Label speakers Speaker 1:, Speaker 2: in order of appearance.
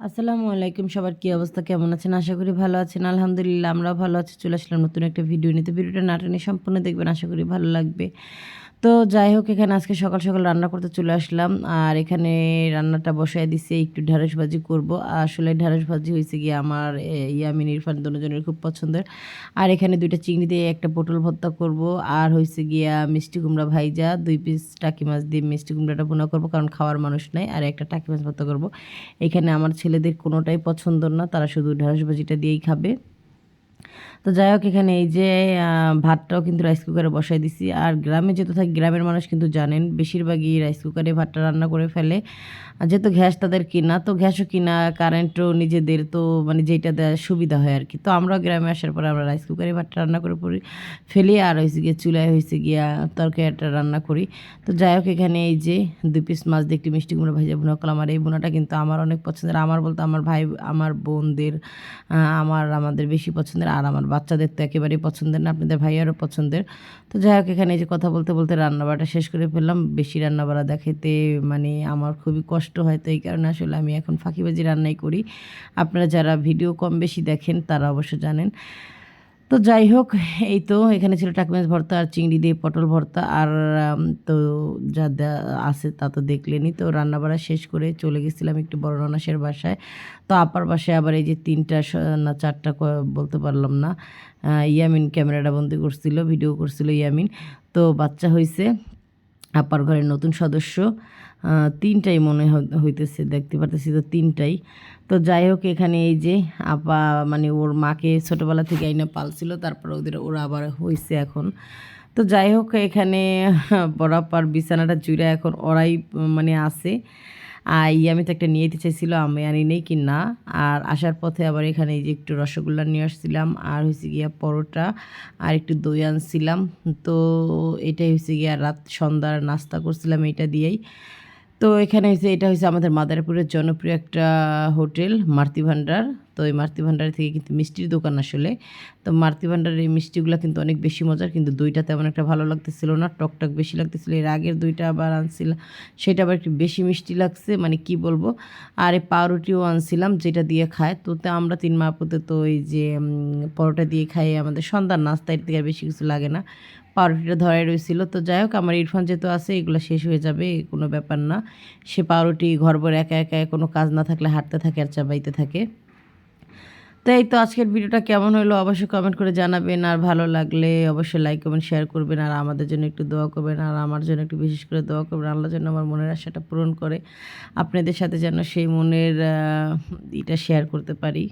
Speaker 1: আসসালামু আলাইকুম, সবার কি অবস্থা? কেমন আছেন? আশা করি ভালো আছেন। আলহামদুলিল্লাহ, আমরাও ভালো আছি। চলে আসলাম নতুন একটা ভিডিও নিতে ভিডিওটা নাটনে সম্পূর্ণ দেখবেন, আশা করি ভালো লাগবে। তো যাই হোক, এখানে আজকে সকাল সকাল রান্না করতে চলে আসলাম। আর এখানে রান্নাটা বসায় দিছে, একটু ঢ্যাঁড়স ভাজি করব। আসলে ঢ্যাঁড়স ভাজি হয়েছে গিয়ে আমার ইয়ামিন, ইরফান দুজনের খুব পছন্দের। আর এখানে দুইটা চিংড়ি দিয়ে একটা পটল ভর্তা করব। আর হয়েছে গিয়া মিষ্টি কুমড়া ভাইজা, দুই পিস টাকি মাছ দিয়ে মিষ্টি কুমড়াটা বোনা করব, কারণ খাওয়ার মানুষ নাই। আর একটা টাকি মাছ ভর্তা করব। এখানে আমার ছেলেদের কোনোটাই পছন্দ না, তারা শুধু ঢ্যাঁড়স ভাজিটা দিয়েই খাবে। তো যাই হোক, এখানে এই যে ভাতটাও কিন্তু রাইস কুকারে বসাই দিছি। আর গ্রামে যেহেতু থাকি, গ্রামের মানুষ কিন্তু জানেন, বেশিরভাগই রাইস কুকারে ভাতটা রান্না করে ফেলে। যেহেতু গ্যাস তাদের কিনা, তো গ্যাসও কিনা কারেন্টও নিজেদের তো মানে যেটা দেওয়া সুবিধা হয় আর কি তো আমরা গ্রামে আসার পরে আমরা রাইস কুকারে ভাতটা রান্না করে পড়ি ফেলি। আর হয়েছে গিয়ে চুলায় হয়েছে গিয়া তরকারিটা রান্না করি। তো যাই হোক, এখানে এই যে দুই পিস মাছ দিয়ে একটি মিষ্টি কুমড়ো ভাজা ভুনা করলাম। আর এই ভুনাটা কিন্তু আমার অনেক পছন্দের। আমার বলতে আমার ভাই, আমার বোনদের আমার আমাদের বেশি পছন্দের। আর আমার বাচ্চাদের তো একেবারেই পছন্দের না, আপনাদের ভাইয়ারও পছন্দের। তো যাই হোক, এখানে যে কথা বলতে বলতে রান্নাবাড়াটা শেষ করে ফেললাম। বেশি রান্নাবাড়া দেখাইতে মানে আমার খুবই কষ্ট হয়, তো এই কারণে আসলে আমি এখন ফাঁকিবাজি রান্নাই করি। আপনারা যারা ভিডিও কম বেশি দেখেন, তারা অবশ্য জানেন। তো যাই হোক, এই তো এখানে ছিল টাকমেজ ভর্তা আর চিংড়ি দিয়ে পটল ভর্তা আর তো যা আছে তা তো দেখলেনি তো রান্নাবাড়া শেষ করে চলে গেছিলাম একটু বড় রানাসের বাসায়। তো আপার বাসায় আবার এই যে তিনটা না, চারটা বলতে পারলাম না ইয়ামিন ক্যামেরাটা বন্দি করছিল, ভিডিও করছিল ইয়ামিন। তো বাচ্চা হয়েছে আপার ঘরের নতুন সদস্য তিনটাই মনে হইতেছে, দেখতে পারতেছি তো তিনটাই। তো যাই হোক, এখানে এই যে আপা মানে ওর মাকে ছোটোবেলা থেকে আইনা পালছিল, তারপর ওদের, ওরা আবার হয়েছে এখন। তো যাই হোক, এখানে বরাপার বিছানাটা জুড়ে এখন ওরাই মানে আছে। আর আমি তো একটা নিয়ে যেতে চাইছিল আমি আনি নেই কি না আর আসার পথে আবার এখানে যে একটু রসগোল্লা নিয়ে আসছিলাম, আর হয়েছে গিয়া পরোটা, আর একটু দই আনছিলাম। তো এটাই হয়েছে গিয়া রাত সন্ধ্যার নাস্তা করছিলাম এটা দিয়েই। তো এখানে হয়েছে এটা হয়েছে আমাদের মাদারীপুরের জনপ্রিয় একটা হোটেল, মারতি ভাণ্ডার তো এই মারতি ভাণ্ডার থেকে কিন্তু মিষ্টির দোকান আসলে। তো মারতি ভাণ্ডারের এই মিষ্টিগুলো কিন্তু অনেক বেশি মজার, কিন্তু দুইটা তেমন একটা ভালো লাগতেছিল না টক টক বেশি লাগতেছিল। এর আগের দুইটা আবার আনছিলাম, সেটা আবার একটু বেশি মিষ্টি লাগছে মানে কি বলব? আর এই পাউরুটিও আনছিলাম, যেটা দিয়ে খায়। তো তে আমরা তিন মাপুতে তো এই যে পরোটা দিয়ে খাই আমাদের সন্ধ্যার নাস্তা এর থেকে বেশি কিছু লাগে না। পাউরুটিটা ধরাই রয়েছিল তো যাই হোক আমার ইরফান যেহেতু আছে, এগুলো শেষ হয়ে যাবে কোনো ব্যাপার না। সে পাউরুটি ঘর ভরে একা একা, কোনো কাজ না থাকলে হাঁটতে থাকে আর চাবাইতে থাকে। তো এই তো আজকের ভিডিওটা কেমন হলো অবশ্যই কমেন্ট করে জানাবেন। আর ভালো লাগলে অবশ্যই লাইক কমেন্ট শেয়ার করবেন। আর আমাদের জন্য একটু দোয়া করবেন। আর আমার জন্য একটু বিশেষ করে দোয়া করবেন। আল্লাহ যেন আমার মনের আশাটা পূরণ করে। আপনাদের সাথে যেন সেই মনের ইটা শেয়ার করতে পারি।